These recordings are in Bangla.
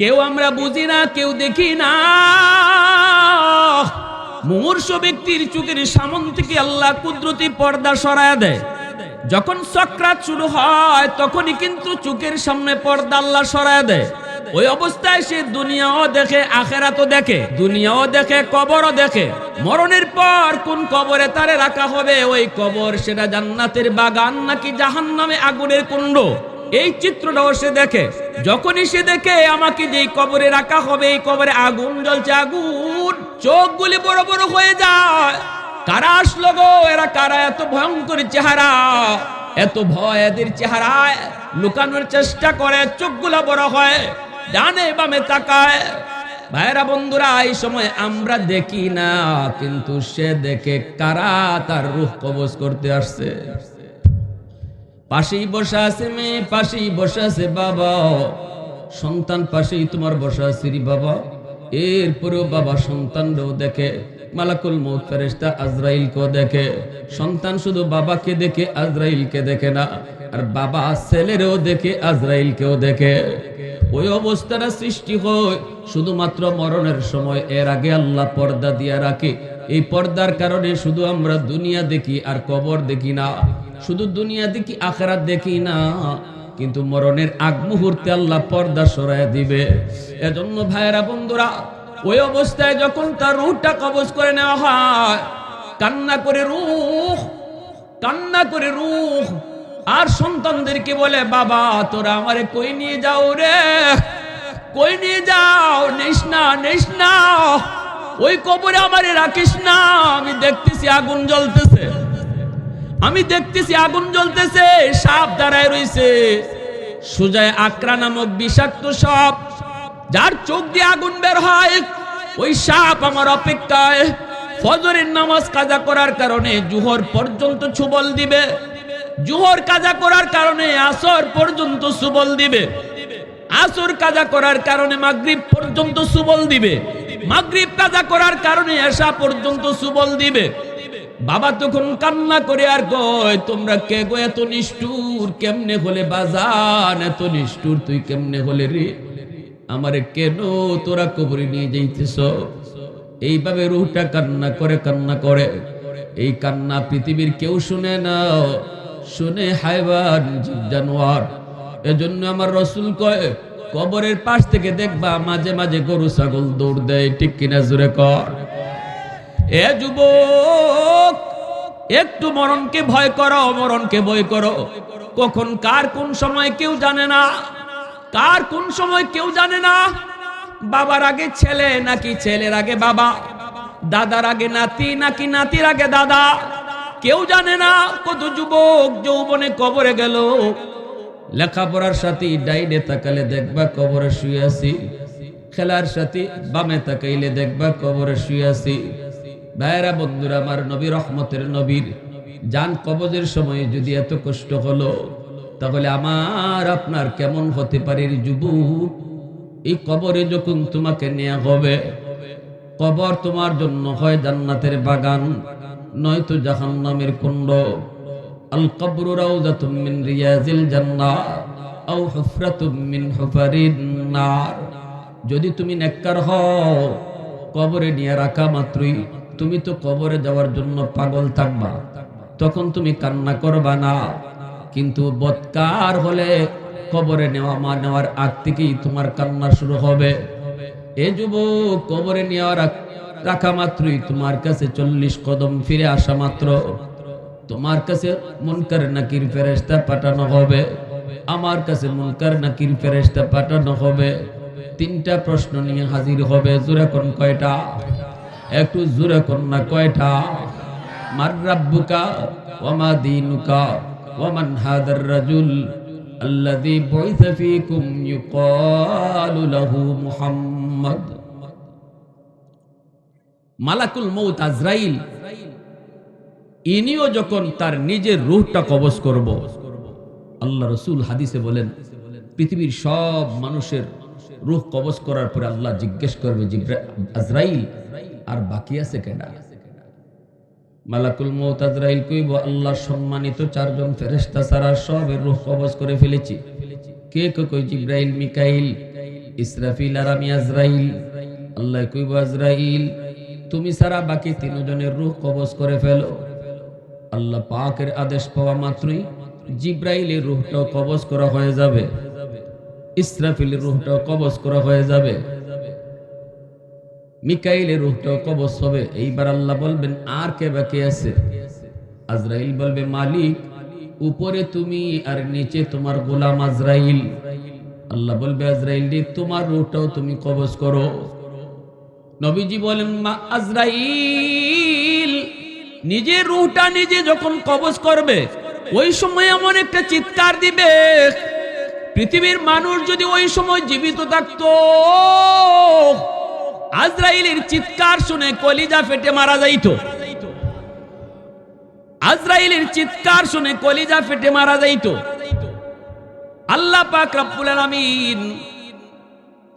কেউ আমরা বুঝি না, কেউ দেখি না। মুমূর্ষ ব্যক্তির চোখের সামন থেকে আল্লাহ কুদরতি পর্দা সরায় দেয়। যখন সক্রাত শুরু হয়, তখনই কিন্তু চোখের সামনে পর্দা আল্লাহ সরায় দেয়। ওই অবস্থায় সে দুনিয়াও দেখে, আখেরাতও দেখে, দুনিয়াও দেখে, কবরও দেখে। মরণের পর কোন কবরে তারে রাখা হবে? ওই কবর সেটা জান্নাতের বাগান নাকি জাহান্নামে আগুনের কুণ্ড? এই চিত্রটাও সে দেখে। যখনই সে দেখে আমাকে যেই কবরে রাখা হবে, এই কবরে আগুন জ্বলছে, আগুন চোখগুলি বড় বড় হয়ে যায়। কারা আসলো গো? এরা কারা? এত ভয়ঙ্কর চেহারা, এত ভয় এদের চেহারায় লুকানোর চেষ্টা করে, চোখগুলা বড় হয়, ডানে বামে তাকায়। ভাইরা বন্ধুরা, এই সময় আমরা দেখি না, কিন্তু সে দেখে কারা তার রূহ কবজ করতে আসছে? পাশেই বসে আছে মেয়ে, পাশেই বসে আছে বাবা। সন্তান পাশেই তোমার বসে আছে রে বাবা। এরপরেও বাবা সন্তানরাও দেখে, মালাকুল মৌত ফেরেস্তা আজরাইলকেও দেখে। সন্তান শুধু বাবাকে দেখে, আজরাইলকে দেখে না, আর বাবা ছেলেরও দেখে, আজরাইলকেও দেখে। ওই অবস্থাটা সৃষ্টি হয় শুধুমাত্র মরণের সময়। এর আগে আল্লাহ পর্দা দিয়া রাখে। এই পর্দার কারণে শুধু আমরা দুনিয়া দেখি আর কবর দেখি না। শুধু দুনিয়া দেখি আখরাত দেখি না, কিন্তু মরণের আগ মুহূর্তে আল্লাহ পর্দা সরায় দিবে। এজন্য ভাইয়েরা, বন্ধুরা, ওই অবস্থায় যখন তার রুহটা কবজ করে নেওয়া হয়, কান্না করে রুহ, কান্না করে রুহ, আর সন্তানদেরকে বলে, বাবা, তোরা আমারে কই নিয়ে যাও রে? কই নিয়ে যাও? নিস না। ওই কবরে আমারে রাখিস না। আমি দেখতেছি আগুন জ্বলতেছে। আমি দেখতেছি আগুন জ্বলতেছে, সাপ দাঁড়ায় রইছে। সুজয় আকরা নামক বিষাক্ত সাপ, যার চোখ দিয়ে আগুন বের হয়। ওই সাপ আমার অপেক্ষায় ফজরের নামাজ কাজা করার কারণে জুহর পর্যন্ত ছুবল দিবে। জুহর কাজা করার কারণে আসর পর্যন্ত সুবল দিবে। আসর কাজা করার কারণে মাগরিব পর্যন্ত সুবল দিবে। মাগরিব কাজা করার কারণে এসা পর্যন্ত সুবল দিবে। বাবা তখন কান্না করে আর কয়, তোমরা কে গো এত নিষ্ঠুর? কেমনে হলে বাজান? এত নিষ্ঠুর তুই কেমনে হলে রে? আমারে কেন তোরা কবরে নিয়ে যাইতেছ? এইভাবে রুহটা কান্না করে কান্না করে। এই কান্না পৃথিবীর কেউ শুনে না। শুনে হাইবান জীব জানোয়ার। এজন্য আমার রসুল কয়, কবরের পাশ থেকে দেখবা মাঝে মাঝে গরু, ছাগল দৌড় দেয়। ঠিক কিনা জুড়ে কর? এ যুবক, একটু মরণকে ভয় করো, মরণকে ভয় করো। কখন, কার কোন সময় কেউ জানে না। কার কোন সময় কেউ জানে না। বাবার আগে ছেলে, নাকি ছেলের আগে বাবা। দাদার আগে নাতি, নাকি নাতির আগে দাদা। কেউ জানে না। কত যুবক যৌবনে কবরে গেল। লেখাপড়ার সাথে ডাইনে তাকালে দেখবা কবরে শুয়ে আছি। খেলার সাথে বামে তাকাইলে দেখবা কবরে শুয়ে আছি। ভাইরা বন্ধুরা, আমার নবী রহমতের নবীর যান কবজের সময় যদি এত কষ্ট হলো, তাহলে আমার আপনার কেমন হতে পারে রে যুবক? এই কবরে যখন তোমাকে নেওয়া হবে, কবর তোমার জন্য হয় জান্নাতের বাগান, নয়তো জাহান্নামের কুণ্ড। আল কবরু রাউযাতুম মিন রিয়াজিল নার। যদি তুমি নেককার হও, কবরে নিয়ে রাখা মাত্রই তুমি তো কবরে যাওয়ার জন্য পাগল থাকবা, তখন তুমি কান্না করবা না। কিন্তু বৎকার হলে কবরে নেওয়া মা নেওয়ার আগ থেকেই তোমার কান্না শুরু হবে। এ যুবক, কবরে নেওয়ার রাখা মাত্রই তোমার কাছে চল্লিশ কদম ফিরে আসা মাত্র। তোমার কাছে মুনকার নাকির ফেরেস্তা পাঠানো হবে। আমার কাছে মুনকার নাকির ফেরেস্তা পাঠানো হবে। তিনটা প্রশ্ন নিয়ে হাজির হবে, জোরে কোন কয়টা? একটু জোরে কন্যা কয়টা? মার রাব্বুকা ওমা দিনুকা ওমান হাদার রাজুল আল্লাযী বুইসা ফীকুম লাহু মালাকুল মউত আজরাইল, ইনিও যখন তার নিজের রুহটা কবজ করব, আল্লাহ রসুল হাদিসে বলেন, পৃথিবীর সব মানুষের রুহ কবজ করার পরে আল্লাহ জিজ্ঞেস করবে আজরাইল আর বাকি আছে কেডা? মালাকুল মৌত আজরাইল কইব, আল্লাহ সম্মানিত চারজন ফেরেশতা ছাড়া সবের রূহ কবজ করে ফেলেছি। কে কে কই? জিব্রাইল, মিকাইল, ইসরাফিল আর আমি আজরাইল। আল্লাহ কইব, আজরাইল, তুমি সারা বাকি তিনজনের রূহ কবজ করে ফেলো। আল্লাহ পাকের আদেশ পাওয়া মাত্রই জিব্রাইলের রূহটাও কবজ করা হয়ে যাবে। ইসরাফিলের রূহটাও কবজ করা হয়ে যাবে। মিকাইলের রূহটাও কবজ হবে। এইবার আল্লাহ বলবেন, আর কে বাকি আছে? আজরাইল বলবে, মালিক, উপরে তুমি আর নিচে তোমার গোলাম আজরাইল। আল্লাহ বলবে, আজরাইল রে, তোমার রূহটাও তুমি কবজ করো। নবীজি বলেন, মা আজরাইল নিজের রুহটা নিজে যখন কবজ করবে, ওই সময় এমন একটা চিৎকার দিবে। পৃথিবীর মানুষ যদি ওই সময় জীবিত থাকতো আজরাইলের চিৎকার শুনে কলিজা ফেটে মারা যাইতো। আজরাইলের চিৎকার শুনে কলিজা ফেটে মারা যাইতো। আল্লাহ পাক রব্বুল আলামিন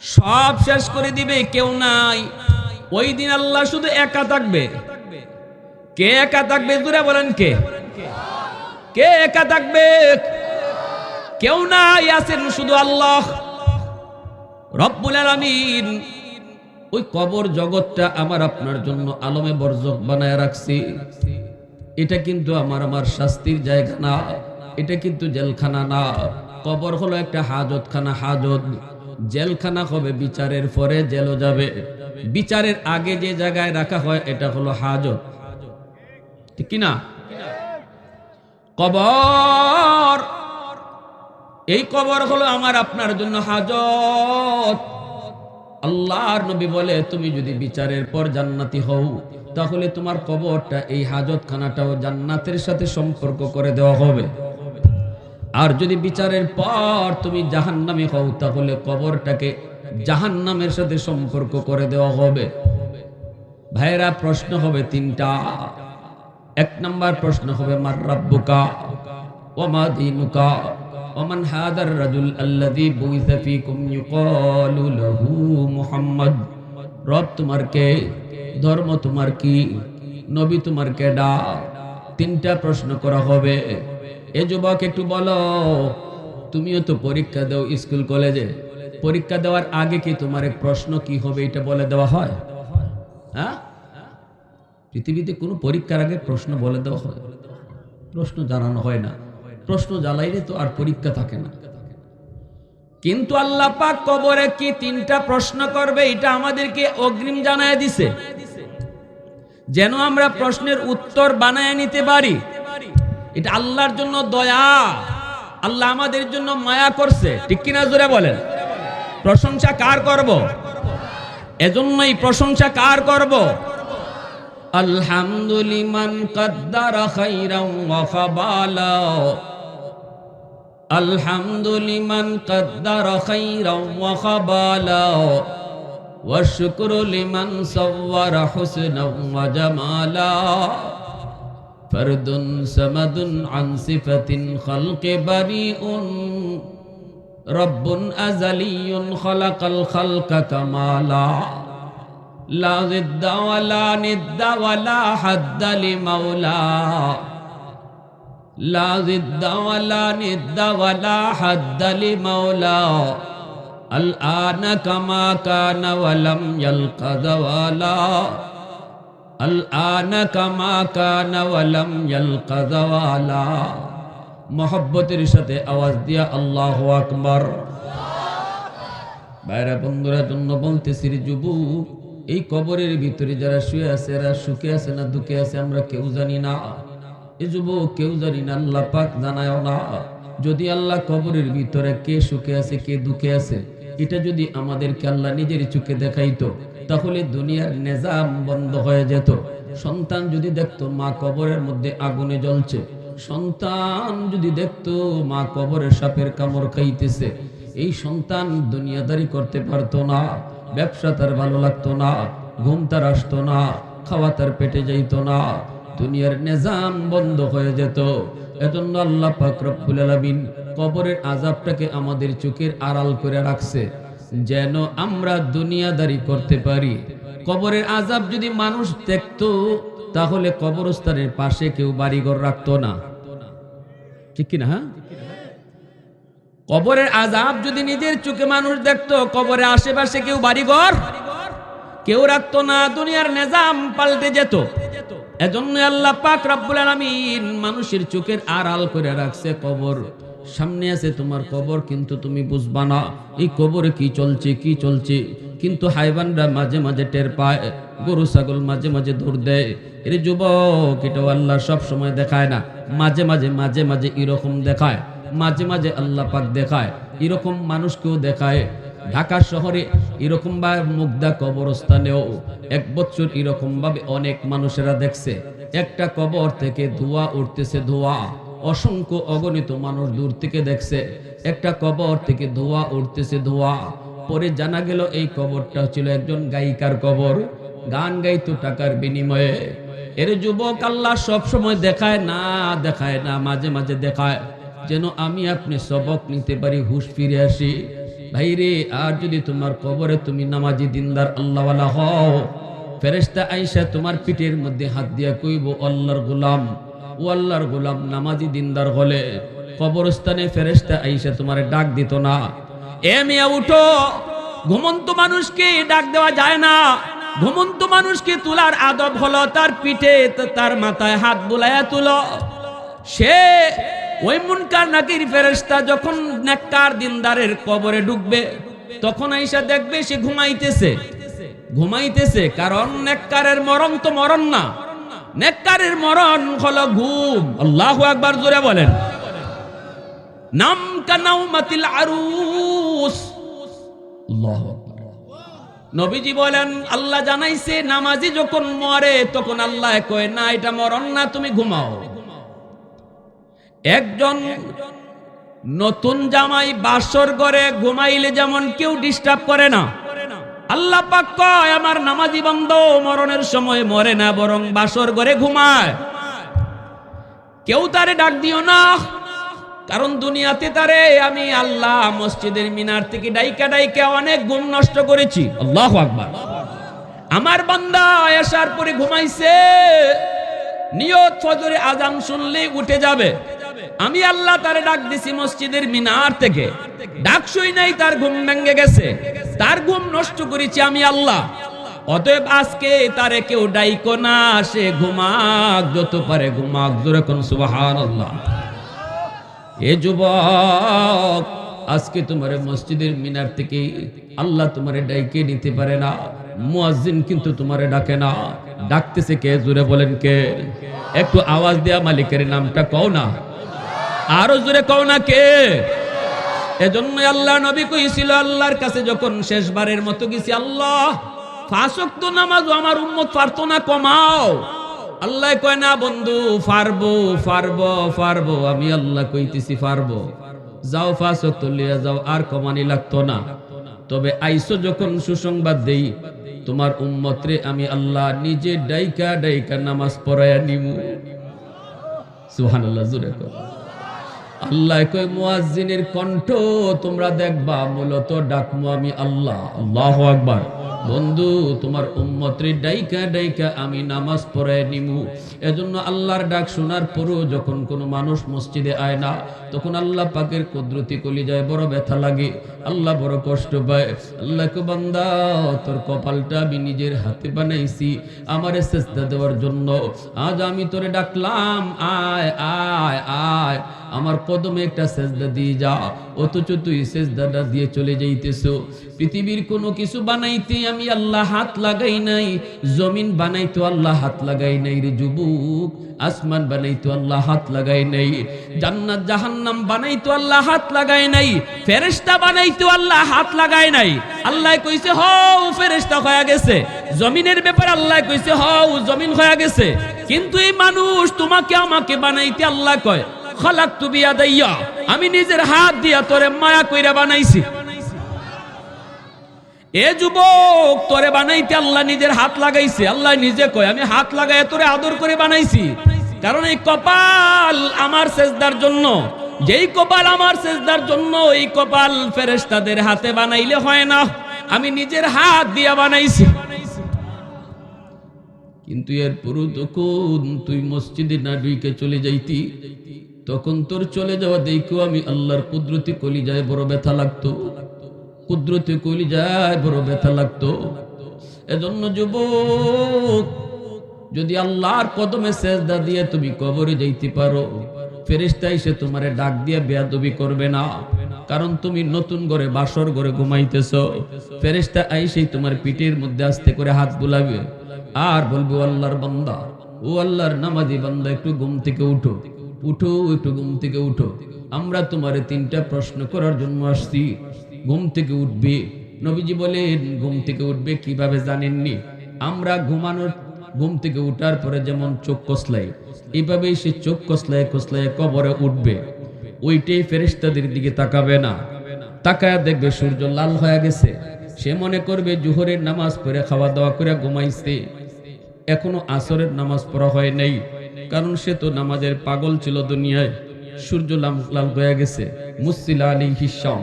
সব শেষ করে দিবে, কেউ নাই। ওই দিন আল্লাহ শুধু একা থাকবে। কে একা থাকবে? দূরে বলেন কে? কে একা থাকবে? কেউ নাই, আছেন শুধু আল্লাহ। রব্বুল আলামিন ওই কবর জগৎটা আমার আপনার জন্য আলমে বর্জক বানায় রাখছি। এটা কিন্তু আমার আমার শাস্তির জায়গা না। এটা কিন্তু জেলখানা না। কবর হলো একটা হাজতখানা, হাজত। জেলখানা হবে বিচারের পরে জেলও যাবে। বিচারের আগে যে জায়গায় রাখা হয়, এটা হলো হাজত। ঠিক কিনা? কবর! এই কবর হলো আমার আপনার জন্য হাজত। আল্লাহর নবী বলে, তুমি যদি বিচারের পর জান্নাতি হও, তাহলে তোমার কবরটা এই হাজতখানাটাও জান্নাতের সাথে সম্পর্ক করে দেওয়া হবে। আর যদি বিচারের পর তুমি জাহান্নামে হও, তাহলে কবরটাকে জাহান্নামের সাথে সম্পর্ক করে দেওয়া হবে। ভাইরা প্রশ্ন হবে তিনটা। এক নাম্বার প্রশ্ন হবে, মার রাব্বুকা ওমা দিনুকা? ওমান হাদার রাজুল আল্লাযী বুইসা ফীকুম ইউকালু লাহু মুহাম্মদ। রব তোমার কে ধর্ম তোমার কি, নবী তোমার কেডা তিনটা প্রশ্ন করা হবে। এ যুবক একটু বলো, তুমিও তো পরীক্ষা দাও স্কুল, কলেজে। পরীক্ষা দেওয়ার আগে কি তোমার এক প্রশ্ন কি হবে এটা বলে দেওয়া হয়? হ্যাঁ? পৃথিবীতে কোনো পরীক্ষার আগে প্রশ্ন বলে দেওয়া হয়। প্রশ্ন জানানো হয় না। প্রশ্ন জ্বালাইলে তো আর পরীক্ষা থাকে না। কিন্তু আল্লাহ পাক কবরে কি তিনটা প্রশ্ন করবে, এটা আমাদেরকে অগ্রিম জানায় দিছে। যেন আমরা প্রশ্নের উত্তর বানায় নিতে পারি। এটা আল্লাহর জন্য দয়া। আল্লাহ আমাদের জন্য মায়া করছে। ঠিক কিনা জোরে বলেন? প্রশংসা কার করব? এজন্যই প্রশংসা কার করব? আলহামদুলিমান কদ্দার খাইরাম ওয়া খাবালা الحمد لمن قدر خيرا وخبالا والشكر لمن صور حسنا وجمالا فرد سمد عن صفة خلق بريء رب أزلي خلق الخلق كمالا لا ضد ولا ند ولا حد لمولاه لا ضد ولا ند ولا حد لمولا الآن كما كان ولم يلق زوالا الآن كما كان ولم يلق زوالا মহব্বতের সাথে আওয়াজ দিয়া আল্লাহ আকবার বাইরা বন্ধুরা জন্য বলতেছি রে যুবক এই কবরের ভিতরে যারা শুয়ে আছে এরা সুখে আছে না দুঃখে আছে আমরা কেউ জানি না এই যুবক, কেউ জানি না, আল্লাহ পাক জানায়ও না। যদি আল্লাহ কবরের ভিতরে কে সুখে আছে, কে দুঃখে আছে, এটা যদি আমাদেরকে আল্লাহ নিজের চোখে দেখাইতো, তাহলে দুনিয়ার নিজাম বন্ধ হয়ে যেত। সন্তান যদি দেখতো মা কবরের মধ্যে আগুনে জ্বলছে, সন্তান যদি দেখতো মা কবরের সাপের কামড় খাইতেছে, এই সন্তান দুনিয়াদারি করতে পারতো না, ব্যবসা তার ভালো লাগতো না, ঘুম তার আসতো না, খাওয়া তার পেটে যাইতো না। দুনিয়ার নিজাম বন্ধ হয়ে যেত। এজন্য আল্লাহ পাক রব্বুল আলামিন কবরের আযাবটাকে আমাদের চোখের আড়াল করে রাখছে, যেন আমরা দুনিয়াদারি করতে পারি। কবরের আযাব যদি মানুষ দেখতো, তাহলে কবরস্থানের পাশে কেউ বাড়িঘর রাখতো না। ঠিক কিনা হ্যাঁ? কবরের আজাব যদি নিজের চোখে মানুষ দেখতো, কবরের আশেপাশে কেউ বাড়িঘর কেউ রাখতো না, দুনিয়ার নিজাম পাল্টে যেত। এজন্য আল্লাহ পাক রব্বুল আলামিন মানুষের চোখের আড়াল করে রাখছে কবর। সামনে আছে তোমার কবর, কিন্তু তুমি বুঝবা না এই কবরে কি চলছে কি চলছে। কিন্তু হাইবানরা মাঝে মাঝে টের পায়, গরু, ছাগল মাঝে মাঝে দৌড় দেয়। এর যুবক, এটাও আল্লাহ সব সময় দেখায় না। মাঝে মাঝে মাঝে মাঝে এরকম দেখায়, মাঝে মাঝে আল্লাহ পাক দেখায়। এরকম মানুষকেও দেখায়। ঢাকা শহরে এরকম বা মুগ্ধা কবরস্থানেও এক বছর এরকম ভাবে অনেক মানুষেরা দেখছে। একটা কবর থেকে ধোঁয়া উঠতেছে, ধোঁয়া। অসংখ্য অগণিত মানুষ দূর থেকে দেখছে। একটা কবর থেকে ধোঁয়া উঠতেছে, ধোঁয়া। পরে জানা গেল এই কবরটা ছিল একজন গায়িকার কবর। গান গাইতো টাকার বিনিময়ে। এর যুবক আল্লাহ সব সময় দেখায় না দেখায় না, মাঝে মাঝে দেখায়। যেন আমি আপনি সবক নিতে পারি, হুশ ফিরে আসি। ভাই রে আর যদি তোমার কবরে তুমি নামাজি দিনদার আল্লাহওয়ালা হও ফেরেস্তা আইসা তোমার পিঠের মধ্যে হাত দিয়া কইব, আল্লাহর গোলাম, ও আল্লাহর গোলাম, নামাজি দিনদার হলে কবরস্থানে ফেরেস্তা আইসা তোমার ডাক দিত না। এ মিয়া, উঠো, ঘুমন্ত মানুষকে ডাক দেওয়া যায় না। ঘুমন্ত মানুষকে তোলার আদব হলো তার পিঠে তার মাথায় হাত বুলাইয়া তুলো। সে ওই মুনকার নাকির ফেরেস্তা যখন নেককার দিনদারের কবরে ঢুকবে, তখন আইসা দেখবে সে ঘুমাইতেছে। ঘুমাইতেছে কারণ নেককারের মরণ তো মরণ না। নেককারের মরণ হলো ঘুম। আল্লাহু আকবার জোরে বলেন। নাম কানাউমাতিল আরুস। আল্লাহু আকবার। নবীজি বলেন, আল্লাহ জানাইছে, নামাজি যখন মরে, তখন আল্লাহ কয়, না, এটা মরণ না, তুমি ঘুমাও। একজন নতুন জামাই বাসর ঘরে ঘুমাইলে যেমন কেউ ডিস্টার্ব করে না। আল্লাহ পাক কয়, আমার নামাজি বন্ধ, মরণের সময় মরে না, বরং বাসর ঘরে ঘুমায়। কেউ তারে ডাক দিও না, কারণ দুনিয়াতে তারে আমি আল্লাহ মসজিদের মিনার থেকে ডাইকা ডাইকা অনেক ঘুম নষ্ট করেছি। আল্লাহ আকবার। আমার বান্দা এসার পরে ঘুমাইছে, নিয়ত ফজরে আজান শুনলে উঠে যাবে। আমি আল্লাহ তারে ডাক দিছি মসজিদের মিনার থেকে। ডাক শুই নাই, তার ঘুম ভেঙে গেছে। তার ঘুম নষ্ট করেছি আমি আল্লাহ। অতএব আজকে তারে কেউ ডাইকো না, সে ঘুমাক, যত পারে ঘুমাক। জোরে কোন সুবাহান আল্লাহ এ যুবক, আজকে তোমার মসজিদের মিনার থেকে আল্লাহ তোমারে ডাইকে নিতে পারে না। মুয়াজ্জিন কিন্তু তোমারে ডাকে না। ডাকতেছে কে? জোরে বলেন কে? একটু আওয়াজ দেয়া মালিকের নামটা কও না। আরও জোরে কও না কে? এজন্য আল্লাহ নবী কইছিল, আল্লাহর কাছে যখন শেষবারের মতো গেছি, আল্লাহ ফাঁসক্ত নামাজ আমার উম্মত পারতো না কমাও। আল্লাহ কয়, না বন্ধু, পারব পারব পারব। আমি আল্লাহ কইতেছি, পারব। যাও ফাঁসক্ত লিয়া যাও, আর কমানি লাগতো না। তবে আইসো যখন সুসংবাদ দেই, তোমার উম্মতরে আমি আল্লাহ নিজে ডাইকা ডাইকা নামাজ পড়ায়া নিমু। সুবহানাল্লাহ জুড়ে কর আল্লাহ কই মুয়াজ্জিনের কণ্ঠ তোমরা দেখবা, মূলত ডাকমু আমি আল্লাহ, আল্লাহু আকবার। বন্ধু, তোমার উম্মতরে ডাইকা ডাইকা আমি নামাজ পড়ায় নিমু। এজন্য আল্লাহর ডাক শোনার পরও যখন কোনো মানুষ মসজিদে আয় না, তখন আল্লাহ পাকের কুদরতি কলি যায় বড় ব্যথা লাগে। আল্লাহ বড় কষ্ট পায়। আল্লাহ বান্দা, তোর কপালটা আমি নিজের হাতে বানাইছি, আমারে চেষ্টা দেওয়ার জন্য। আজ আমি তোরে ডাকলাম আয় আয় আয়। আমার কদমে একটা সেজদা দিয়ে যা, অথচ তুই সেজদাটা দিয়ে চলে যাইতেছ। পৃথিবীর কোনো কিছু বানাইতে আমি আল্লাহ হাত লাগাই নাই, জমিন বানাইতো আল্লাহ হাত লাগাই নাই রে যুবক, আসমান বানাইতো আল্লাহ হাত লাগাই নাই, জান্নাত, জাহান্নাম বানাইতো আল্লাহ হাত লাগাই নাই, ফেরেশতা বানাইতো আল্লাহ হাত লাগাই নাই। আল্লাহ কইছে, হও, ফেরেশতা হয়ে গেছে। জমিনের ব্যাপারে আল্লাহ কইছে, হও, জমিন হয়ে গেছে। কিন্তু এই মানুষ তোমাকে, আমাকে বানাইতে আল্লাহ কয়। খালাক দাইয়া আমি নিজের হাত দিয়া তোরে মায়া কইরা বানাইছি। এ যুবক, তোরে বানাইতে আল্লাহ নিজের হাত লাগাইছে। আল্লাহ নিজে কয়, আমি হাত লাগাই তোরে আদর করে বানাইছি। কারণ এই কপাল আমার সেজদার জন্য। যেই কপাল আমার সেজদার জন্য, এই কপাল ফেরেশতাদের হাতে বানাইলে হয় না। আমি নিজের হাত দিয়া বানাইছি। কিন্তু এর পুরো তখন তুই মসজিদে না ডুইকে চলে যাইতি। তখন তোর চলে যাওয়া দেখো আমি আল্লাহর কুদরতি কলি যায় বড় ব্যথা লাগতো। কুদরতি কলি যায় বড় ব্যথা লাগতো। এজন্য যুবক, যদি আল্লাহর কদমে সেজদা দিয়ে তুমি কবরে যাইতে পারো, ফেরেশতা এসে তোমারে ডাক দিয়ে বেয়াদবি করবে না, কারণ তুমি নতুন ঘরে বাসর ঘরে ঘুমাইতেছ। ফেরেশতা আইসেই তোমার পিঠের মধ্যে আস্তে করে হাত বুলাবে। আর বলবে আল্লাহর বান্দা, ও আল্লাহর নামাজি বান্দা, একটু ঘুম থেকে উঠো। উঠো একটু ঘুম থেকে উঠো। আমরা তোমারে তিনটা প্রশ্ন করার জন্য আসছি। ঘুম থেকে উঠবে। নবীজি বলেন, ঘুম থেকে উঠবে কীভাবে জানেননি? আমরা ঘুমানোর, ঘুম থেকে উঠার পরে যেমন চোখ কসলাই এইভাবেই সে চোখ কসলায় কসলায় কবরে উঠবে। ওইটাই ফেরেশতাদের দিকে তাকাবে না। তাকায় দেখবে সূর্য লাল হয়ে গেছে। সে মনে করবে জোহরের নামাজ পড়ে খাওয়া দাওয়া করে ঘুমাইছে। এখনও আসরের নামাজ পড়া হয় নাই। কারণ সে তো নামাজের পাগল ছিল দুনিয়ায়। সূর্য লাল হয়ে গেছে। মুসিলা আলী হিসাম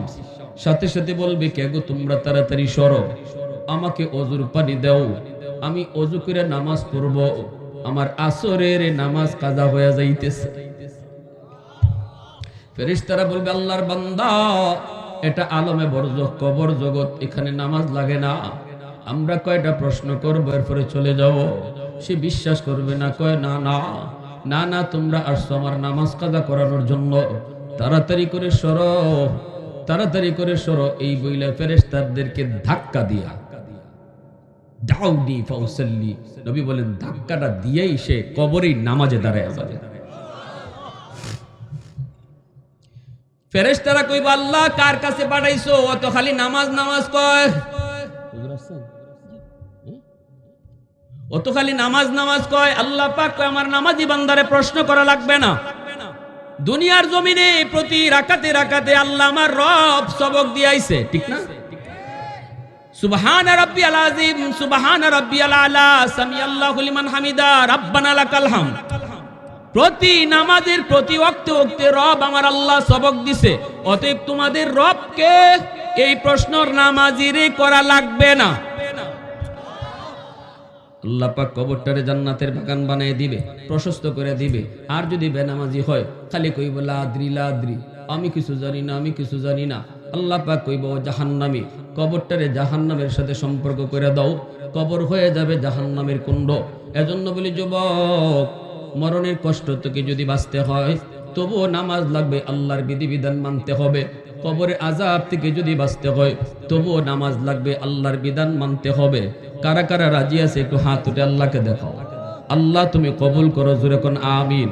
সাথে সাথে বলবে, কে গো তোমরা তাড়াতাড়ি সরো। আমাকে অজুর পানি দাও। আমি অজু করে নামাজ পড়ব। আমার আসরের নামাজ কাজা হয়ে যাইতেছে। ফেরেশতারা বলবে, আল্লাহর বান্দা, এটা আলমে বর্জ কবর জগৎ, এখানে নামাজ লাগে না। আমরা কয়টা প্রশ্ন করব, এরপরে চলে যাব। সে বিশ্বাস করবে না, কয়, না না। না না, তোমরা আসছো আমার নামাজ কাজা করানোর জন্য। তাড়াতাড়ি করে সরো, তাড়াতাড়ি করে সরো। এই বইলা ফেরেশতাদেরকে ধাক্কা দিয়া। দাউনি কইব, আল্লাহ, কার কাছে পাঠাইছো? অত খালি নামাজ নামাজ কয়। অত খালি নামাজ নামাজ কয়, আল্লাহ পাক আমার নামাজি বান্দারে প্রশ্ন করা লাগবে না। দুনিয়ার জমিনে প্রতি রাকাতে রাকাতে আল্লাহ আমার রব সবক দিয়াইছে, ঠিক না? সুবহান সুবহান আলা সামি প্রতি প্রতি আমার আল্লাহ সবক দিছে, অতএব তোমাদের রবকে এই করা লাগবে না। আল্লাহ পাক কবরটারে জান্নাতের বাগান বানিয়ে দিবে, প্রশস্ত করে দিবে। আর যদি বেনামাজি হয়, খালি কইব লাদ্রি লাদ্রি। আমি কিছু জানি না, আমি কিছু জানি না। আল্লাহ পাক কইব জাহান্নামী, কবরটারে জাহান্নামের সাথে সম্পর্ক করে দাও। কবর হয়ে যাবে জাহান্নামের কুণ্ড। এজন্য বলি, যুবক, মরণের কষ্ট থেকে যদি বাঁচতে হয়, তবুও নামাজ লাগবে, আল্লাহর বিধিবিধান মানতে হবে। কবরে আজাব থেকে যদি বাঁচতে হয়, তবুও নামাজ লাগবে আল্লাহর বিধান মানতে হবে। কারা কারা রাজি আছে, একটু হাত উঠে আল্লাহকে দেখাও। আল্লাহ তুমি কবুল করো, জোরে কোন আমিন।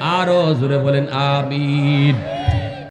আরও জোরে বলেন, আমিন।